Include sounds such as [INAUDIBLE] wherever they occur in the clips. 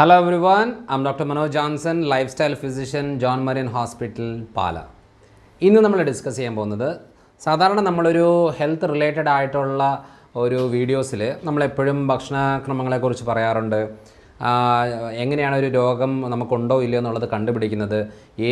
Hello everyone, I'm Dr. Doctor Manoj lifestyle physician, John Marian hospital Pala ഇന്ന് നമ്മൾ discuss ചെയ്യാൻ പോകുന്നത് സാധാരണ നമ്മളൊരു ഹെൽത്ത് റിലേറ്റഡ് ആയിട്ടുള്ള ഒരു വീഡിയോസിൽ നമ്മളെപ്പോഴും ഭക്ഷണക്രമങ്ങളെക്കുറിച്ച് പറയാറുണ്ട്. എങ്ങനെയാണ് ഒരു രോഗം നമുക്കുണ്ടോ ഇല്ലയോ എന്നുള്ളത് കണ്ടുപിടിക്കുന്നത്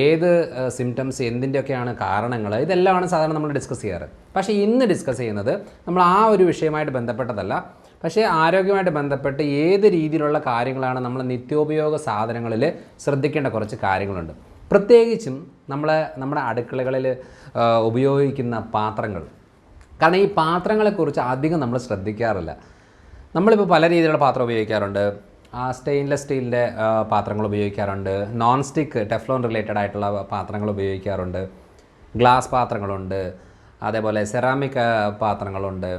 ഏത് സിംറ്റംസ് എന്തിന്റെയൊക്കെയാണ് കാരണങ്ങൾ ഇതെല്ലാമാണ് സാധാരണ നമ്മൾ ഡിസ്കസ് ചെയ്യാറ്. പക്ഷേ ഇന്ന് ഡിസ്കസ് ചെയ്യുന്നത് നമ്മൾ ആ ഒരു വിഷയമായിട്ട് ബന്ധപ്പെട്ടതല്ല. പക്ഷേ ആരോഗ്യമായിട്ട് ബന്ധപ്പെട്ട് ഏത് രീതിയിലുള്ള കാര്യങ്ങളാണ് നമ്മൾ നിത്യോപയോഗ സാധനങ്ങളിൽ ശ്രദ്ധിക്കേണ്ട കുറച്ച് കാര്യങ്ങളുണ്ട്. പ്രത്യേകിച്ചും നമ്മളെ നമ്മുടെ അടുക്കളകളിൽ ഉപയോഗിക്കുന്ന പാത്രങ്ങൾ. കാരണം ഈ പാത്രങ്ങളെക്കുറിച്ച് അധികം നമ്മൾ ശ്രദ്ധിക്കാറില്ല. നമ്മളിപ്പോൾ പല രീതിയിലുള്ള പാത്രം ഉപയോഗിക്കാറുണ്ട്. സ്റ്റെയിൻലെസ് സ്റ്റീലിന്റെ പാത്രങ്ങൾ ഉപയോഗിക്കാറുണ്ട്. നോൺ സ്റ്റിക്ക് ടെഫ്ലോൺ റിലേറ്റഡ് ആയിട്ടുള്ള പാത്രങ്ങൾ ഉപയോഗിക്കാറുണ്ട്. ഗ്ലാസ് പാത്രങ്ങളുണ്ട്. അതേപോലെ സെറാമിക് പാത്രങ്ങളുണ്ട്.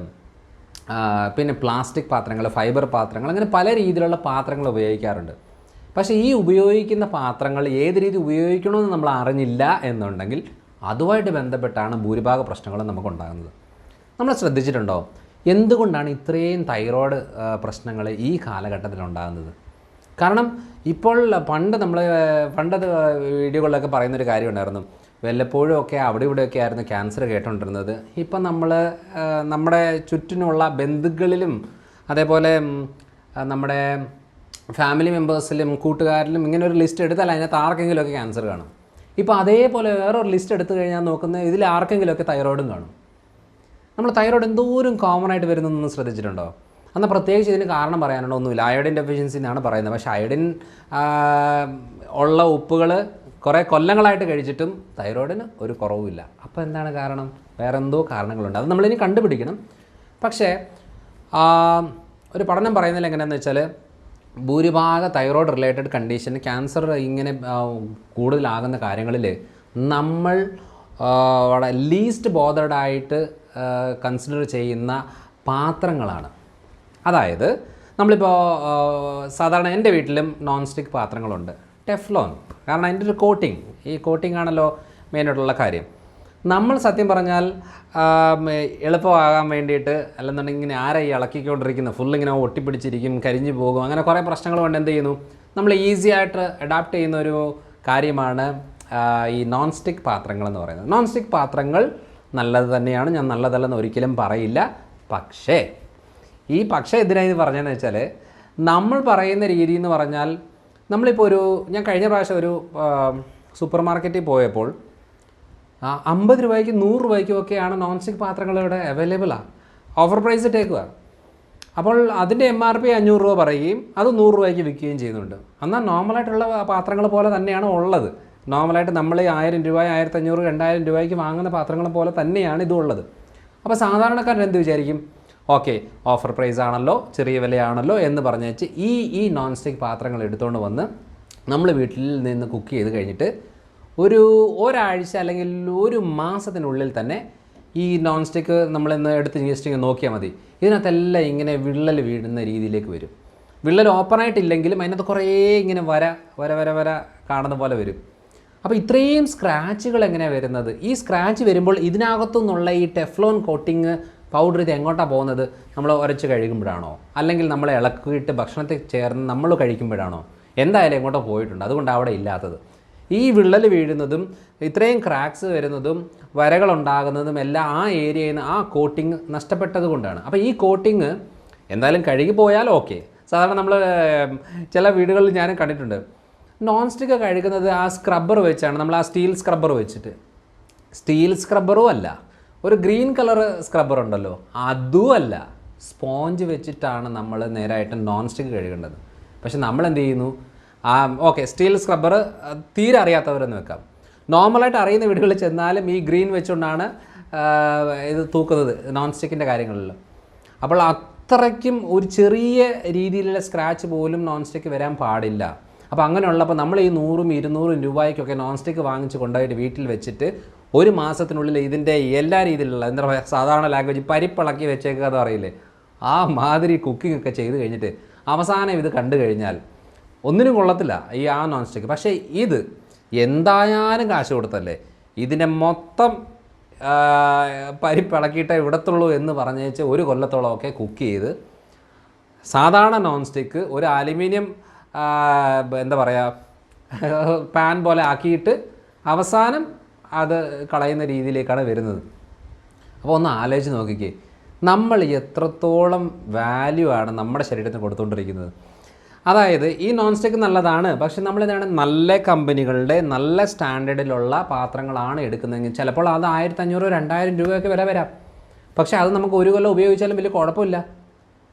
പിന്നെ പ്ലാസ്റ്റിക് പാത്രങ്ങൾ ഫൈബർ പാത്രങ്ങൾ അങ്ങനെ പല രീതിയിലുള്ള പാത്രങ്ങൾ ഉപയോഗിക്കാറുണ്ട്. പക്ഷേ ഈ ഉപയോഗിക്കുന്ന പാത്രങ്ങൾ ഏത് രീതി ഉപയോഗിക്കണമെന്ന് നമ്മൾ അറിഞ്ഞില്ല എന്നുണ്ടെങ്കിൽ അതുമായിട്ട് ബന്ധപ്പെട്ടാണ് ഭൂരിഭാഗ പ്രശ്നങ്ങളും നമുക്കുണ്ടാകുന്നത് നമ്മൾ ശ്രദ്ധിച്ചിട്ടുണ്ടോ? എന്തുകൊണ്ടാണ് ഇത്രയും തൈറോയ്ഡ് പ്രശ്നങ്ങൾ ഈ കാലഘട്ടത്തിൽ ഉണ്ടാകുന്നത്? കാരണം ഇപ്പോൾ പണ്ട് നമ്മൾ പണ്ടത് വീഡിയോകളിലൊക്കെ പറയുന്നൊരു കാര്യമുണ്ടായിരുന്നു. വല്ലപ്പോഴും ഒക്കെ അവിടെ ഇവിടെയൊക്കെ ആയിരുന്നു ക്യാൻസർ കേട്ടുകൊണ്ടിരുന്നത് ഇപ്പം നമ്മൾ നമ്മുടെ ചുറ്റിനുള്ള ബന്ധുക്കളിലും അതേപോലെ നമ്മുടെ ഫാമിലി മെമ്പേഴ്സിലും കൂട്ടുകാരിലും ഇങ്ങനെ ഒരു ലിസ്റ്റ് എടുത്താൽ അതിനകത്ത് ആർക്കെങ്കിലുമൊക്കെ ക്യാൻസർ കാണും. ഇപ്പോൾ അതേപോലെ വേറൊരു ലിസ്റ്റ് എടുത്തു കഴിഞ്ഞാൽ നോക്കുന്നത് ഇതിൽ ആർക്കെങ്കിലുമൊക്കെ തൈറോയിഡും കാണും. നമ്മൾ തൈറോയിഡ് എന്തോരം കോമൺ ആയിട്ട് വരുന്നതെന്ന് ശ്രദ്ധിച്ചിട്ടുണ്ടോ? എന്നാൽ പ്രത്യേകിച്ച് ഇതിന് കാരണം പറയാനുള്ള ഒന്നുമില്ല അയോഡിൻ ഡെഫിഷ്യൻസി എന്നാണ് പറയുന്നത്. പക്ഷേ അയോഡിൻ ഉള്ള ഉപ്പുകൾ കുറേ കൊല്ലങ്ങളായിട്ട് കഴിച്ചിട്ടും തൈറോയിഡിന് ഒരു കുറവുമില്ല. അപ്പോൾ എന്താണ് കാരണം? വേറെ എന്തോ കാരണങ്ങളുണ്ട്. അത് നമ്മളിനി കണ്ടുപിടിക്കണം. പക്ഷേ ഒരു പഠനം പറയുന്നതിൽ എങ്ങനെയാണെന്ന് വെച്ചാൽ ഭൂരിഭാഗ തൈറോയ്ഡ് റിലേറ്റഡ് കണ്ടീഷൻ ക്യാൻസർ ഇങ്ങനെ കൂടുതലാകുന്ന കാര്യങ്ങളിൽ നമ്മൾ വളരെ ലീസ്റ്റ് ബോധേഡ് ആയിട്ട് കൺസിഡർ ചെയ്യുന്ന പാത്രങ്ങളാണ്. അതായത് നമ്മളിപ്പോൾ സാധാരണ എന്റെ വീട്ടിലും നോൺ സ്റ്റിക്ക് പാത്രങ്ങളുണ്ട്. ടെഫ്ലോൺ. കാരണം അതിന്റെ ഒരു കോട്ടിങ് ഈ കോട്ടിംഗ് ആണല്ലോ മെയിനായിട്ടുള്ള കാര്യം. നമ്മൾ സത്യം പറഞ്ഞാൽ എളുപ്പമാകാൻ വേണ്ടിയിട്ട് അല്ലെന്നുണ്ടെങ്കിൽ ഇങ്ങനെ ആരെ ഈ ഇളക്കിക്കൊണ്ടിരിക്കുന്നത്? ഫുൾ ഇങ്ങനെ ഒട്ടിപ്പിടിച്ചിരിക്കും കരിഞ്ഞു പോകും. അങ്ങനെ കുറേ പ്രശ്നങ്ങൾ കൊണ്ട് എന്ത് ചെയ്യുന്നു? നമ്മൾ ഈസി ആയിട്ട് അഡാപ്റ്റ് ചെയ്യുന്ന ഒരു കാര്യമാണ് ഈ നോൺ സ്റ്റിക്ക് പാത്രങ്ങൾ എന്ന് പറയുന്നത്. നോൺ സ്റ്റിക്ക് പാത്രങ്ങൾ നല്ലത് തന്നെയാണ്. ഞാൻ നല്ലതല്ലെന്ന് ഒരിക്കലും പറയില്ല. പക്ഷേ ഈ പക്ഷേ എന്തിനാ ഇത് പറഞ്ഞതെന്ന് വെച്ചാൽ നമ്മൾ പറയുന്ന രീതി എന്ന് പറഞ്ഞാൽ നമ്മളിപ്പോൾ ഒരു ഞാൻ കഴിഞ്ഞ പ്രാവശ്യം ഒരു സൂപ്പർ മാർക്കറ്റിൽ പോയപ്പോൾ അമ്പത് രൂപയ്ക്ക് നൂറ് രൂപയ്ക്കും ഒക്കെയാണ് നോൺ സ്റ്റിക്ക് പാത്രങ്ങൾ ഇവിടെ അവൈലബിളാണ് ഓഫർ പ്രൈസ് ഇട്ടേക്കുക അപ്പോൾ അതിന്റെ എം ആർ പി അഞ്ഞൂറ് രൂപ പറയുകയും അത് നൂറ് രൂപയ്ക്ക് വിൽക്കുകയും ചെയ്യുന്നുണ്ട്. എന്നാൽ നോർമലായിട്ടുള്ള പാത്രങ്ങൾ പോലെ തന്നെയാണ് ഉള്ളത്. നോർമലായിട്ട് നമ്മൾ ആയിരം രൂപ ആയിരത്തഞ്ഞൂറ് രണ്ടായിരം രൂപയ്ക്ക് വാങ്ങുന്ന പാത്രങ്ങൾ പോലെ തന്നെയാണ് ഇതുള്ളത്. അപ്പോൾ സാധാരണക്കാരൻ എന്ത് വിചാരിക്കും? ഓക്കെ ഓഫർ പ്രൈസ് ആണല്ലോ ചെറിയ വിലയാണല്ലോ എന്ന് പറഞ്ഞേച്ച് ഈ ഈ നോൺ സ്റ്റിക്ക് പാത്രങ്ങൾ എടുത്തുകൊണ്ട് വന്ന് നമ്മൾ വീട്ടിൽ നിന്ന് കുക്ക് ചെയ്ത് കഴിഞ്ഞിട്ട് ഒരു ഒരാഴ്ച അല്ലെങ്കിൽ ഒരു മാസത്തിനുള്ളിൽ തന്നെ ഈ നോൺ സ്റ്റിക്ക് നമ്മളിന്ന് എടുത്ത് ജസ്റ്റ് ഇങ്ങനെ നോക്കിയാൽ മതി. ഇതിനകത്തെല്ലാം ഇങ്ങനെ വിള്ളൽ വീഴുന്ന രീതിയിലേക്ക് വരും. വിള്ളൽ ഓപ്പണായിട്ടില്ലെങ്കിലും അതിനകത്ത് കുറേ ഇങ്ങനെ വര വര വര വര കാണുന്ന പോലെ വരും. അപ്പോൾ ഇത്രയും സ്ക്രാച്ചുകൾ എങ്ങനെയാണ് വരുന്നത്? ഈ സ്ക്രാച്ച് വരുമ്പോൾ ഇതിനകത്തു നിന്നുള്ള ഈ ടെഫ്ലോൺ കോട്ടിങ് പൗഡർ ഇത് എങ്ങോട്ടാണ് പോകുന്നത്? നമ്മൾ ഉരച്ച് കഴുകുമ്പോഴാണോ അല്ലെങ്കിൽ നമ്മൾ ഇളക്കിയിട്ട് ഭക്ഷണത്തിൽ ചേർന്ന് നമ്മൾ കഴിക്കുമ്പോഴാണോ? എന്തായാലും എങ്ങോട്ടോ പോയിട്ടുണ്ട്. അതുകൊണ്ട് അവിടെ ഇല്ലാത്തത്. ഈ വിള്ളൽ വീഴുന്നതും ഇത്രയും ക്രാക്സ് വരുന്നതും വരകളുണ്ടാകുന്നതും എല്ലാം ആ ഏരിയയിൽ നിന്ന് ആ കോട്ടിങ് നഷ്ടപ്പെട്ടത് കൊണ്ടാണ്. അപ്പോൾ ഈ കോട്ടിങ് എന്തായാലും കഴുകി പോയാൽ ഓക്കെ. സാധാരണ നമ്മൾ ചില വീടുകളിൽ ഞാനും കണ്ടിട്ടുണ്ട്. നോൺ സ്റ്റിക്ക് കഴുകുന്നത് ആ സ്ക്രബ്ബർ വെച്ചാണ്. നമ്മൾ ആ സ്റ്റീൽ സ്ക്രബ്ബർ വെച്ചിട്ട്. സ്റ്റീൽ സ്ക്രബ്ബറും അല്ല. ഒരു ഗ്രീൻ കളർ സ്ക്രബ്ബർ ഉണ്ടല്ലോ. അതുമല്ല സ്പോഞ്ച് വെച്ചിട്ടാണ് നമ്മൾ നേരായിട്ട് നോൺ സ്റ്റിക്ക് കഴുകേണ്ടത്. പക്ഷെ നമ്മൾ എന്ത് ചെയ്യുന്നു ആ ഓക്കെ സ്റ്റീൽ സ്ക്രബ്ബർ തീരെ അറിയാത്തവരെന്ന് വെക്കാം. നോർമലായിട്ട് അറിയുന്ന വീടുകളിൽ ചെന്നാലും ഈ ഗ്രീൻ വെച്ചുകൊണ്ടാണ് ഇത് തൂക്കുന്നത് നോൺ സ്റ്റിക്കിന്റെ കാര്യങ്ങളിൽ അപ്പോൾ അത്രയ്ക്കും ഒരു ചെറിയ രീതിയിലുള്ള സ്ക്രാച്ച് പോലും നോൺ സ്റ്റിക്ക് വരാൻ പാടില്ല. അപ്പോൾ അങ്ങനെയുള്ളപ്പോൾ നമ്മൾ ഈ നൂറും ഇരുന്നൂറും രൂപയ്ക്കൊക്കെ നോൺ സ്റ്റിക്ക് വാങ്ങിച്ച് കൊണ്ടുപോയിട്ട് വീട്ടിൽ വെച്ചിട്ട് ഒരു മാസത്തിനുള്ളിൽ ഇതിന്റെ എല്ലാ രീതിയിലുള്ള എന്താ പറയുക സാധാരണ ലാംഗ്വേജ് പരിപ്പിളക്കി വെച്ചേക്കുക എന്ന് പറയില്ലേ? ആ മാതിരി കുക്കിംഗ് ഒക്കെ ചെയ്ത് കഴിഞ്ഞിട്ട് അവസാനം ഇത് കണ്ടു കഴിഞ്ഞാൽ ഒന്നിനും കൊള്ളത്തില്ല ഈ ആ നോൺ സ്റ്റിക്ക് പക്ഷേ ഇത് എന്തായാലും കാശ് കൊടുത്തല്ലേ? ഇതിന്റെ മൊത്തം പരിപ്പിളക്കിയിട്ടേ ഇവിടത്തുള്ളൂ എന്ന് പറഞ്ഞേച്ച് ഒരു കൊല്ലത്തോളമൊക്കെ കുക്ക് ചെയ്ത് സാധാരണ നോൺ സ്റ്റിക്ക് ഒരു അലുമിനിയം എന്താ പറയുക [LAUGHS] പാൻ പോലെ ആക്കിയിട്ട് അവസാനം അത് കളയുന്ന രീതിയിലേക്കാണ് വരുന്നത്. അപ്പോൾ ഒന്ന് ആലോചിച്ച് നോക്കിക്കേ. നമ്മൾ എത്രത്തോളം വാല്യൂ ആണ് നമ്മുടെ ശരീരത്തിന് കൊടുത്തുകൊണ്ടിരിക്കുന്നത് അതായത് ഈ നോൺ സ്റ്റിക്ക് നല്ലതാണ് പക്ഷേ നമ്മൾ നമ്മളിതാണ് നല്ല കമ്പനികളുടെ നല്ല സ്റ്റാൻഡേർഡിലുള്ള പാത്രങ്ങളാണ് എടുക്കുന്നതെങ്കിൽ ചിലപ്പോൾ അത് ആയിരത്തി അഞ്ഞൂറ് രണ്ടായിരം രൂപയൊക്കെ വില വരാം. പക്ഷേ അത് നമുക്ക് ഒരു കൊല്ലം ഉപയോഗിച്ചാലും വലിയ കുഴപ്പമില്ല.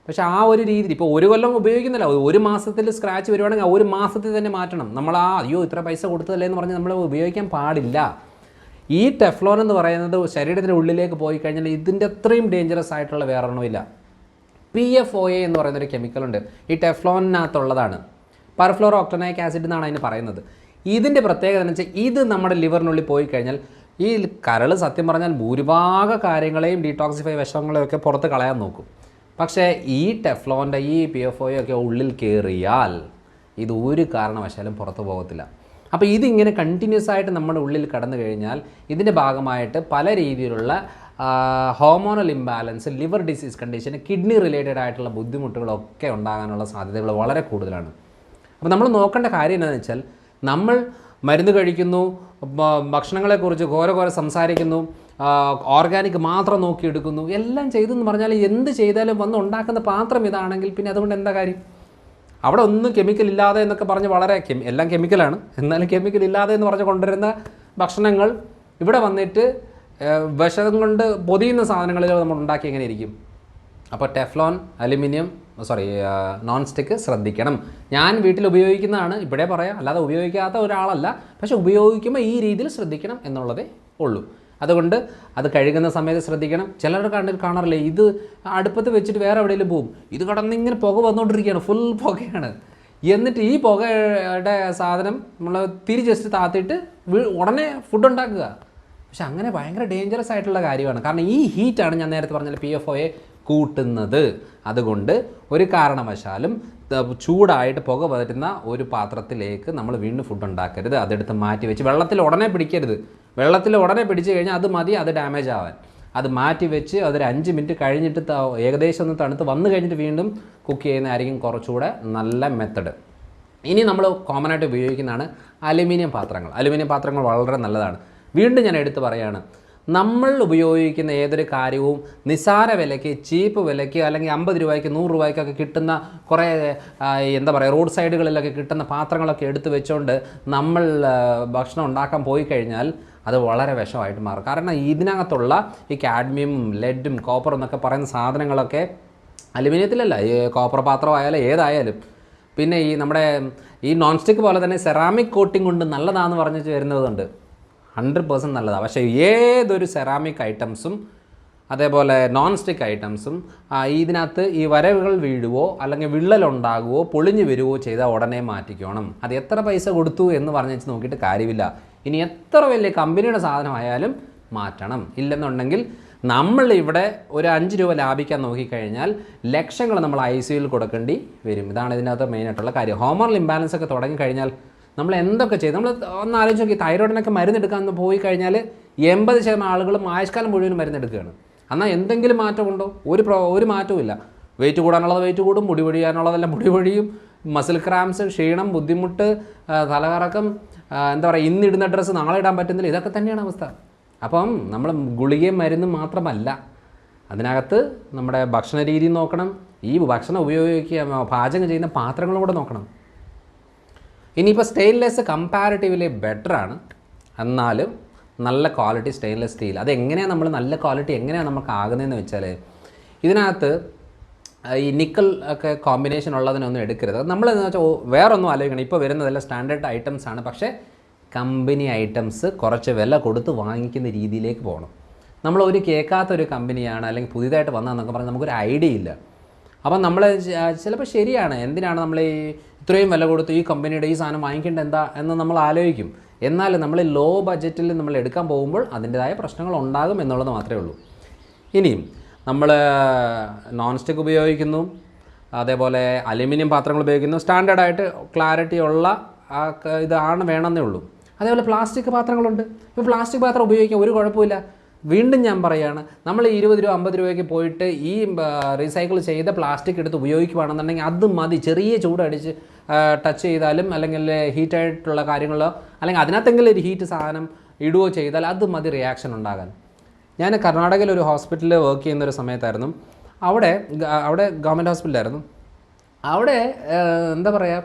പക്ഷെ ആ ഒരു രീതി ഇപ്പോൾ ഒരു കൊല്ലം ഉപയോഗിക്കുന്നില്ല. ഒരു മാസത്തിൽ സ്ക്രാച്ച് വരുവാണെങ്കിൽ ഒരു മാസത്തിൽ തന്നെ മാറ്റണം. നമ്മൾ ആ അയ്യോ ഇത്ര പൈസ കൊടുത്തതല്ലേ? എന്ന് പറഞ്ഞ് നമ്മൾ ഉപയോഗിക്കാൻ പാടില്ല. ഈ ടെഫ്ലോൺ എന്ന് പറയുന്നത് ശരീരത്തിന്റെ ഉള്ളിലേക്ക് പോയി കഴിഞ്ഞാൽ ഇതിന്റെ അത്രയും ഡേഞ്ചറസ് ആയിട്ടുള്ള വേറെ ഒന്നുമില്ല പി എഫ് ഒ എ എന്ന് പറയുന്നൊരു കെമിക്കലുണ്ട് ഈ ടെഫ്ലോണിനകത്തുള്ളതാണ് പർഫ്ലോറോ ഓക്ടനൈക്ക് ആസിഡ് എന്നാണ് അതിന് പറയുന്നത്. ഇതിന്റെ പ്രത്യേകത എന്ന് വെച്ചാൽ ഇത് നമ്മുടെ ലിവറിനുള്ളിൽ പോയി കഴിഞ്ഞാൽ ഈ കരൾ സത്യം പറഞ്ഞാൽ ഭൂരിഭാഗ കാര്യങ്ങളെയും ഡീടോക്സിഫൈ വിഷങ്ങളെയൊക്കെ പുറത്ത് കളയാൻ നോക്കും. പക്ഷേ ഈ ടെഫ്ലോന്റെ ഈ പി എഫ് ഒ ഒക്കെ ഉള്ളിൽ കയറിയാൽ ഇത് ഒരു കാരണവശാലും പുറത്ത് പോകത്തില്ല. അപ്പോൾ ഇതിങ്ങനെ കണ്ടിന്യൂസ് ആയിട്ട് നമ്മുടെ ഉള്ളിൽ കടന്നു കഴിഞ്ഞാൽ ഇതിന്റെ ഭാഗമായിട്ട് പല രീതിയിലുള്ള hormonal imbalance liver disease condition kidney related ആയിട്ടുള്ള ബുദ്ധിമുട്ടുകളൊക്കെ ഉണ്ടാകാനുള്ള സാധ്യതകൾ വളരെ കൂടുതലാണ്. അപ്പോൾ നമ്മൾ നോക്കേണ്ട കാര്യം എന്താണെന്ന് വെച്ചാൽ നമ്മൾ മരുന്ന് കഴിക്കുന്നു ഭക്ഷണങ്ങളെക്കുറിച്ച് ഘോര ഘോര സംസാരിക്കുന്നു ഓർഗാനിക് മാത്രം നോക്കിയെടുക്കുന്നു എല്ലാം ചെയ്തെന്ന് പറഞ്ഞാൽ എന്ത് ചെയ്താലും വന്ന് ഉണ്ടാക്കുന്ന പാത്രം ഇതാണെങ്കിൽ പിന്നെ അതുകൊണ്ട് എന്താ കാര്യം? അവിടെ ഒന്നും കെമിക്കൽ ഇല്ലാതെ എന്നൊക്കെ പറഞ്ഞ് വളരെ എല്ലാം കെമിക്കലാണ് എന്നാലും കെമിക്കൽ ഇല്ലാതെ എന്ന് പറഞ്ഞ് കൊണ്ടുവരുന്ന ഭക്ഷണങ്ങൾ ഇവിടെ വന്നിട്ട് വിഷം കൊണ്ട് പൊതിയുന്ന സാധനങ്ങളിൽ നമ്മൾ ഉണ്ടാക്കി എങ്ങനെ ഇരിക്കും? അപ്പോൾ Teflon aluminium sorry non stick ശ്രദ്ധിക്കണം. ഞാൻ വീട്ടിൽ ഉപയോഗിക്കുന്നതാണ് ഇവിടെ പറയാം. അല്ലാതെ ഉപയോഗിക്കാത്ത ഒരാളല്ല. പക്ഷെ ഉപയോഗിക്കുമ്പോൾ ഈ രീതിയിൽ ശ്രദ്ധിക്കണം എന്നുള്ളതേ ഉള്ളൂ. അതുകൊണ്ട് അത് കഴുകുന്ന സമയത്ത് ശ്രദ്ധിക്കണം. ചിലരുടെ കണ്ടിൽ കാണാറില്ലേ? ഇത് അടുപ്പത്ത് വെച്ചിട്ട് വേറെ എവിടെയെങ്കിലും പോകും ഇത് കടന്നിങ്ങനെ പുക വന്നുകൊണ്ടിരിക്കുകയാണ്. ഫുൾ പുകയാണ്. എന്നിട്ട് ഈ പുകയുടെ സാധനം നമ്മൾ തിരി ജസ്റ്റ് താത്തിയിട്ട് ഉടനെ ഫുഡ് ഉണ്ടാക്കുക. പക്ഷെ അങ്ങനെ ഭയങ്കര ഡേഞ്ചറസ് ആയിട്ടുള്ള കാര്യമാണ്. കാരണം ഈ ഹീറ്റാണ് ഞാൻ നേരത്തെ പറഞ്ഞാൽ പി എഫ് ഒയെ കൂട്ടുന്നത്. അതുകൊണ്ട് ഒരു കാരണവശാലും ചൂടായിട്ട് പുക വരുന്ന ഒരു പാത്രത്തിലേക്ക് നമ്മൾ വീണ്ടും ഫുഡ് ഉണ്ടാക്കരുത്. അതെടുത്ത് മാറ്റി വെച്ച് വെള്ളത്തിൽ ഉടനെ പിടിക്കരുത്. വെള്ളത്തിൽ ഉടനെ പിടിച്ചു കഴിഞ്ഞാൽ അത് മതി അത് ഡാമേജ് ആവാൻ. അത് മാറ്റി വെച്ച് അതൊരു അഞ്ച് മിനിറ്റ് കഴിഞ്ഞിട്ട് ഏകദേശം ഒന്ന് തണുത്ത് വന്നു കഴിഞ്ഞിട്ട് വീണ്ടും കുക്ക് ചെയ്യുന്നതായിരിക്കും കുറച്ചുകൂടെ നല്ല മെത്തഡ് ഇനി നമ്മൾ കോമൺ ആയിട്ട് ഉപയോഗിക്കുന്നതാണ് അലുമിനിയം പാത്രങ്ങൾ. അലുമിനിയം പാത്രങ്ങൾ വളരെ നല്ലതാണ്. വീണ്ടും ഞാൻ എടുത്ത് പറയാണ് നമ്മൾ ഉപയോഗിക്കുന്ന ഏതൊരു കാര്യവും നിസാര വിലയ്ക്ക് ചീപ്പ് വിലയ്ക്ക് അല്ലെങ്കിൽ അമ്പത് രൂപയ്ക്ക് നൂറ് രൂപയ്ക്കൊക്കെ കിട്ടുന്ന കുറേ എന്താ പറയുക റോഡ് സൈഡുകളിലൊക്കെ കിട്ടുന്ന പാത്രങ്ങളൊക്കെ എടുത്തു വെച്ചുകൊണ്ട് നമ്മൾ ഭക്ഷണം ഉണ്ടാക്കാൻ പോയി കഴിഞ്ഞാൽ അത് വളരെ വിഷമായിട്ട് മാറും. കാരണം ഇതിനകത്തുള്ള ഈ കാഡ്മിയം ലെഡും കോപ്പറും എന്നൊക്കെ പറയുന്ന സാധനങ്ങളൊക്കെ അലുമിനിയത്തിലല്ല ഈ കോപ്പർ പാത്രമായാലും ഏതായാലും. പിന്നെ ഈ നമ്മുടെ ഈ നോൺ സ്റ്റിക്ക് പോലെ തന്നെ സെറാമിക് കോട്ടിംഗ് കൊണ്ട് നല്ലതാണെന്ന് പറഞ്ഞു വരുന്നതുണ്ട്. ഹൺഡ്രഡ് പേഴ്സന്റ് നല്ലതാണ്. പക്ഷേ ഏതൊരു സെറാമിക് ഐറ്റംസും അതേപോലെ നോൺ സ്റ്റിക്ക് ഐറ്റംസും ഇതിനകത്ത് ഈ വരവുകൾ വീഴുവോ അല്ലെങ്കിൽ വിള്ളലുണ്ടാകുവോ പൊളിഞ്ഞു വരുവോ ചെയ്താൽ ഉടനെ മാറ്റിക്കോണം. അത് എത്ര പൈസ കൊടുത്തു എന്ന് പറഞ്ഞു വെച്ച് നോക്കിയിട്ട് കാര്യമില്ല. ഇനി എത്ര വലിയ കമ്പനിയുടെ സാധനമായാലും മാറ്റണം. ഇല്ലെന്നുണ്ടെങ്കിൽ നമ്മൾ ഇവിടെ ഒരു അഞ്ച് രൂപ ലാഭിക്കാൻ നോക്കിക്കഴിഞ്ഞാൽ ലക്ഷങ്ങൾ നമ്മൾ ഐ സിയിൽ കൊടുക്കേണ്ടി വരും. ഇതാണ് ഇതിനകത്ത് മെയിനായിട്ടുള്ള കാര്യം. ഹോമർ ഇംബാലൻസ് ഒക്കെ തുടങ്ങിക്കഴിഞ്ഞാൽ നമ്മൾ എന്തൊക്കെ ചെയ്യും നമ്മൾ ഒന്ന് ആലോചിച്ച് നോക്കി തൈറോയിഡിനൊക്കെ മരുന്നെടുക്കാമെന്ന് പോയി കഴിഞ്ഞാൽ എൺപത് ശതമാനം ആളുകളും ആയുഷ്കാലം മുഴുവനും മരുന്നെടുക്കുകയാണ്. എന്നാൽ എന്തെങ്കിലും മാറ്റമുണ്ടോ? ഒരു പ്രോ ഒരു മാറ്റവും ഇല്ല. വെയിറ്റ് കൂടാനുള്ളത് വെയിറ്റ് കൂടും മുടി പൊഴിയാനുള്ളതെല്ലാം മുടി പൊഴിയും മസിൽ ക്രാംസ് ക്ഷീണം ബുദ്ധിമുട്ട് തലകറക്കം എന്താ പറയുക ഇന്നിടുന്ന ഡ്രസ്സ് നാളെ ഇടാൻ പറ്റുന്നില്ല. ഇതൊക്കെ തന്നെയാണ് അവസ്ഥ. അപ്പം നമ്മൾ ഗുളികയും മരുന്നും മാത്രമല്ല അതിനകത്ത് നമ്മുടെ ഭക്ഷണ രീതി നോക്കണം. ഈ ഭക്ഷണം ഉപയോഗിക്കുക പാചകം ചെയ്യുന്ന പാത്രങ്ങളും കൂടെ നോക്കണം. ഇനിയിപ്പോൾ സ്റ്റെയിൻലെസ് കമ്പാരിറ്റീവ്ലി ബെറ്ററാണ് എന്നാലും നല്ല ക്വാളിറ്റി സ്റ്റെയിൻലെസ് സ്റ്റീൽ അതെങ്ങനെയാണ് നമ്മൾ നല്ല ക്വാളിറ്റി എങ്ങനെയാണ് നമുക്ക് ആകുന്നതെന്ന് വെച്ചാൽ ഇതിനകത്ത് ഈ നിക്കൽ ഒക്കെ കോമ്പിനേഷൻ ഉള്ളതിനൊന്നും എടുക്കരുത്. നമ്മൾ എന്ന് വെച്ചാൽ വേറൊന്നും ആലോചിക്കണം. ഇപ്പോൾ വരുന്നതെല്ലാം സ്റ്റാൻഡേർഡ് ഐറ്റംസ് ആണ്. പക്ഷേ കമ്പനി ഐറ്റംസ് കുറച്ച് വില കൊടുത്ത് വാങ്ങിക്കുന്ന രീതിയിലേക്ക് പോകണം നമ്മൾ ഒരു കേൾക്കാത്ത ഒരു കമ്പനിയാണ് അല്ലെങ്കിൽ പുതിയതായിട്ട് വന്നതെന്നൊക്കെ പറഞ്ഞാൽ നമുക്കൊരു ഐഡിയ ഇല്ല. അപ്പം നമ്മൾ ചിലപ്പോൾ ശരിയാണ്. എന്തിനാണ് നമ്മൾ ഈ ഇത്രയും വില കൊടുത്ത് ഈ കമ്പനിയുടെ ഈ സാധനം വാങ്ങിക്കേണ്ട എന്താ എന്ന് നമ്മൾ ആലോചിക്കും. എന്നാൽ നമ്മൾ ലോ ബഡ്ജറ്റിൽ നമ്മൾ എടുക്കാൻ പോകുമ്പോൾ അതിന്റെതായ പ്രശ്നങ്ങൾ ഉണ്ടാകും എന്നുള്ളത് മാത്രമേ ഉള്ളൂ. ഇനിയും നമ്മൾ നോൺ സ്റ്റിക്ക് ഉപയോഗിക്കുന്നു. അതേപോലെ അലുമിനിയം പാത്രങ്ങൾ ഉപയോഗിക്കുന്നു. സ്റ്റാൻഡേർഡായിട്ട് ക്ലാരിറ്റി ഉള്ള ഇതാണ് വേണമെന്നേ ഉള്ളൂ. അതേപോലെ പ്ലാസ്റ്റിക് പാത്രങ്ങളുണ്ട്. ഇപ്പോൾ പ്ലാസ്റ്റിക് പാത്രം ഉപയോഗിക്കാം ഒരു കുഴപ്പമില്ല വീണ്ടും ഞാൻ പറയുകയാണ് നമ്മൾ ഈ ഇരുപത് രൂപ അമ്പത് രൂപയ്ക്ക് പോയിട്ട് ഈ റീസൈക്കിൾ ചെയ്ത പ്ലാസ്റ്റിക് എടുത്ത് ഉപയോഗിക്കുകയാണെന്നുണ്ടെങ്കിൽ അത് മതി. ചെറിയ ചൂടടിച്ച് ടച്ച് ചെയ്താലും അല്ലെങ്കിൽ ഹീറ്റായിട്ടുള്ള കാര്യങ്ങളോ അല്ലെങ്കിൽ അതിനകത്തെങ്കിലും ഒരു ഹീറ്റ് സാധനം ഇടുകയോ ചെയ്താൽ അത് മതി റിയാക്ഷൻ ഉണ്ടാകാൻ. ഞാൻ കർണാടകയിൽ ഒരു ഹോസ്പിറ്റലിൽ വർക്ക് ചെയ്യുന്ന ഒരു സമയത്തായിരുന്നു. അവിടെ അവിടെ ഗവൺമെന്റ് ഹോസ്പിറ്റലായിരുന്നു അവിടെ എന്താ പറയുക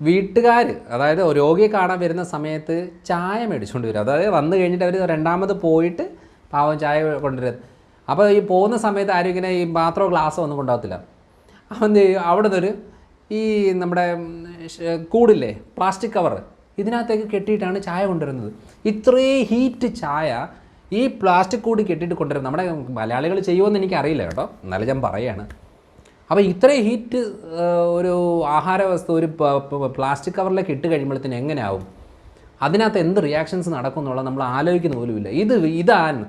വീട്ടുകാർ അതായത് രോഗിയെ കാണാൻ വരുന്ന സമയത്ത് ചായ മേടിച്ചുകൊണ്ട് വരും. അതായത് വന്നു കഴിഞ്ഞിട്ട് അവർ രണ്ടാമത് പോയിട്ട് പാവം ചായ കൊണ്ടുവരുന്നത്. അപ്പോൾ ഈ പോകുന്ന സമയത്ത് ആരും ഇങ്ങനെ ഈ പാത്രമോ ഗ്ലാസ്സോ ഒന്നും കൊണ്ടുപോകത്തില്ല അവൻ അവിടെ നിന്നൊരു ഈ നമ്മുടെ കൂടില്ലേ പ്ലാസ്റ്റിക് കവർ ഇതിനകത്തേക്ക് കെട്ടിയിട്ടാണ് ചായ കൊണ്ടുവരുന്നത്. ഇത്രയും ഹീറ്റ് ചായ ഈ പ്ലാസ്റ്റിക് കൂടി കെട്ടിയിട്ട് കൊണ്ടുവരുന്നത്. നമ്മുടെ മലയാളികൾ ചെയ്യുമെന്ന് എനിക്കറിയില്ല കേട്ടോ. എന്നാലും ഞാൻ പറയാണ്. അപ്പോൾ ഇത്രയും ഹീറ്റ് ഒരു ആഹാര വസ്തു ഒരു പ്ലാസ്റ്റിക് കവറിലേക്ക് ഇട്ട് കഴിയുമ്പോഴത്തേന് എങ്ങനെയാവും? അതിനകത്ത് എന്ത് റിയാക്ഷൻസ് നടക്കും നമ്മൾ ആലോചിക്കുന്ന പോലുമില്ല ഇത് ഇതാണ്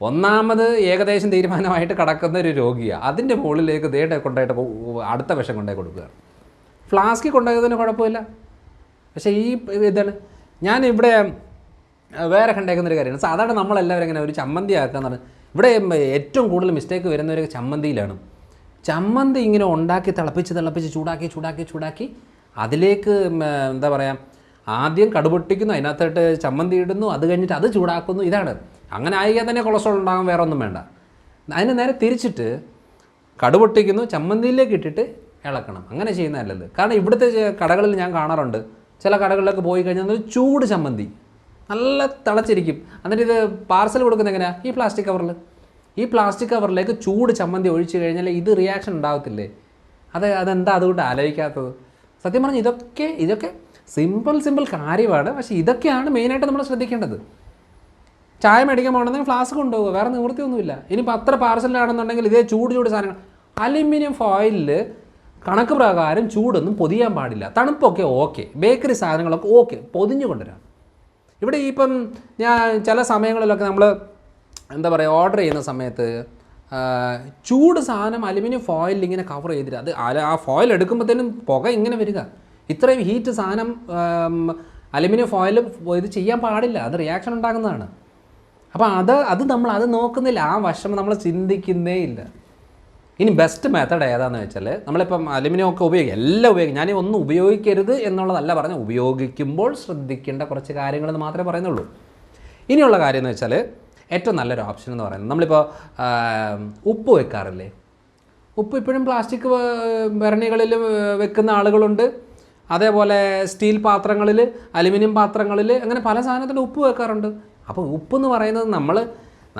ഒന്നാമത് ഏകദേശം തീരുമാനമായിട്ട് കടക്കുന്ന ഒരു രോഗിയാണ് അതിന്റെ മുകളിലേക്ക് ദേട്ടെ കൊണ്ടായിട്ട് അടുത്ത വിഷം കൊണ്ടേ കൊടുക്കുകയാണ്. ഫ്ലാസ്കിൽ കൊണ്ടുപോയതിന് കുഴപ്പമില്ല. പക്ഷേ ഈ ഇതാണ് ഞാൻ ഇവിടെ കണ്ടേക്കുന്ന ഒരു കാര്യമാണ്. സാധാരണ നമ്മളെല്ലാവരും ഇങ്ങനെ ഒരു ചമ്മന്തി ആക്കാന്ന് പറഞ്ഞാൽ ഇവിടെ ഏറ്റവും കൂടുതൽ മിസ്റ്റേക്ക് വരുന്ന ഒരു ചമ്മന്തിയിലാണ്. ചമ്മന്തി ഇങ്ങനെ ഉണ്ടാക്കി തിളപ്പിച്ച് തിളപ്പിച്ച് ചൂടാക്കി ചൂടാക്കി ചൂടാക്കി അതിലേക്ക് എന്താ പറയുക ആദ്യം കടുപൊട്ടിക്കുന്നു അതിനകത്തോട്ട് ചമ്മന്തി ഇടുന്നു അത് കഴിഞ്ഞിട്ട് അത് ചൂടാക്കുന്നു ഇതാണ്. അങ്ങനെ ആയിക്കാൻ തന്നെ കൊളസ്ട്രോൾ ഉണ്ടാകാൻ വേറെ ഒന്നും വേണ്ട. അതിന് നേരെ തിരിച്ചിട്ട് കടുപൊട്ടിക്കുന്നു ചമ്മന്തിയിലേക്ക് ഇട്ടിട്ട് ഇളക്കണം. അങ്ങനെ ചെയ്യുന്ന നല്ലത്. കാരണം ഇവിടുത്തെ കടകളിൽ ഞാൻ കാണാറുണ്ട് ചില കടകളിലൊക്കെ പോയി കഴിഞ്ഞാൽ ചൂട് ചമ്മന്തി. നല്ല തിളച്ചിരിക്കും. എന്നിട്ട് ഇത് പാർസൽ കൊടുക്കുന്ന എങ്ങനെയാണ് ഈ പ്ലാസ്റ്റിക് കവറിൽ. ഈ പ്ലാസ്റ്റിക് കവറിലേക്ക് ചൂട് ചമ്മന്തി ഒഴിച്ചു കഴിഞ്ഞാൽ ഇത് റിയാക്ഷൻ ഉണ്ടാകത്തില്ലേ അത് അതെന്താ അതുകൊണ്ട് ആലോചിക്കാത്തത്? സത്യം പറഞ്ഞാൽ ഇതൊക്കെ ഇതൊക്കെ സിമ്പിൾ സിമ്പിൾ കാര്യമാണ്. പക്ഷേ ഇതൊക്കെയാണ് മെയിനായിട്ട് നമ്മൾ ശ്രദ്ധിക്കേണ്ടത്. ചായ മേടിക്കാൻ പോകണമെങ്കിൽ ഫ്ലാസ്ക് കൊണ്ടുപോകുക വേറെ നിവൃത്തിയൊന്നുമില്ല. ഇനിയിപ്പോൾ അത്ര പാർസലാണെന്നുണ്ടെങ്കിൽ ഇതേ ചൂട് ചൂട് സാധനങ്ങൾ. അലുമിനിയം ഫോയിലിൽ കണക്ക് പ്രകാരം ചൂടൊന്നും പൊതിയാൻ പാടില്ല. തണുപ്പൊക്കെ ഓക്കെ. ബേക്കറി സാധനങ്ങളൊക്കെ ഓക്കെ. പൊതിഞ്ഞു കൊണ്ടുവരാം. ഇവിടെ ഇപ്പം ഞാൻ ചില സമയങ്ങളിലൊക്കെ നമ്മൾ എന്താ പറയുക ഓർഡർ ചെയ്യുന്ന സമയത്ത് ചൂട് സാധനം അലുമിനിയം ഫോയിലിൽ ഇങ്ങനെ കവർ ചെയ്തിട്ട് അത് ആ ഫോയിൽ എടുക്കുമ്പോഴത്തേനും പുക ഇങ്ങനെ വരിക. ഇത്രയും ഹീറ്റ് സാധനം അലുമിനിയം ഫോയിൽ ഇത് ചെയ്യാൻ പാടില്ല. അത് റിയാക്ഷൻ ഉണ്ടാകുന്നതാണ് അപ്പോൾ അത് അത് നമ്മൾ അത് നോക്കുന്നില്ല. ആ വശം നമ്മൾ ചിന്തിക്കുന്നേ ഇല്ല. ഇനി ബെസ്റ്റ് മെത്തേഡ് ഏതാണെന്ന് വെച്ചാൽ നമ്മളിപ്പം അലുമിനിയം ഒക്കെ ഉപയോഗിക്കും എല്ലാം ഉപയോഗിക്കും ഞാൻ ഒന്നും ഉപയോഗിക്കരുത് എന്നുള്ളതല്ല പറഞ്ഞു ഉപയോഗിക്കുമ്പോൾ ശ്രദ്ധിക്കേണ്ട കുറച്ച് കാര്യങ്ങളെന്ന് മാത്രമേ പറയുന്നുള്ളൂ. ഇനിയുള്ള കാര്യം എന്ന് വെച്ചാൽ ഏറ്റവും നല്ലൊരു ഓപ്ഷൻ എന്ന് പറയുന്നത് നമ്മളിപ്പോൾ ഉപ്പ് വെക്കാറില്ലേ? ഉപ്പ് ഇപ്പോഴും പ്ലാസ്റ്റിക് ഭരണികളിൽ വെക്കുന്ന ആളുകളുണ്ട്. അതേപോലെ സ്റ്റീൽ പാത്രങ്ങളിൽ അലുമിനിയം പാത്രങ്ങളിൽ അങ്ങനെ പല സാധനത്തിന്റെ ഉപ്പ് വെക്കാറുണ്ട്. അപ്പോൾ ഉപ്പ് എന്ന് പറയുന്നത് നമ്മൾ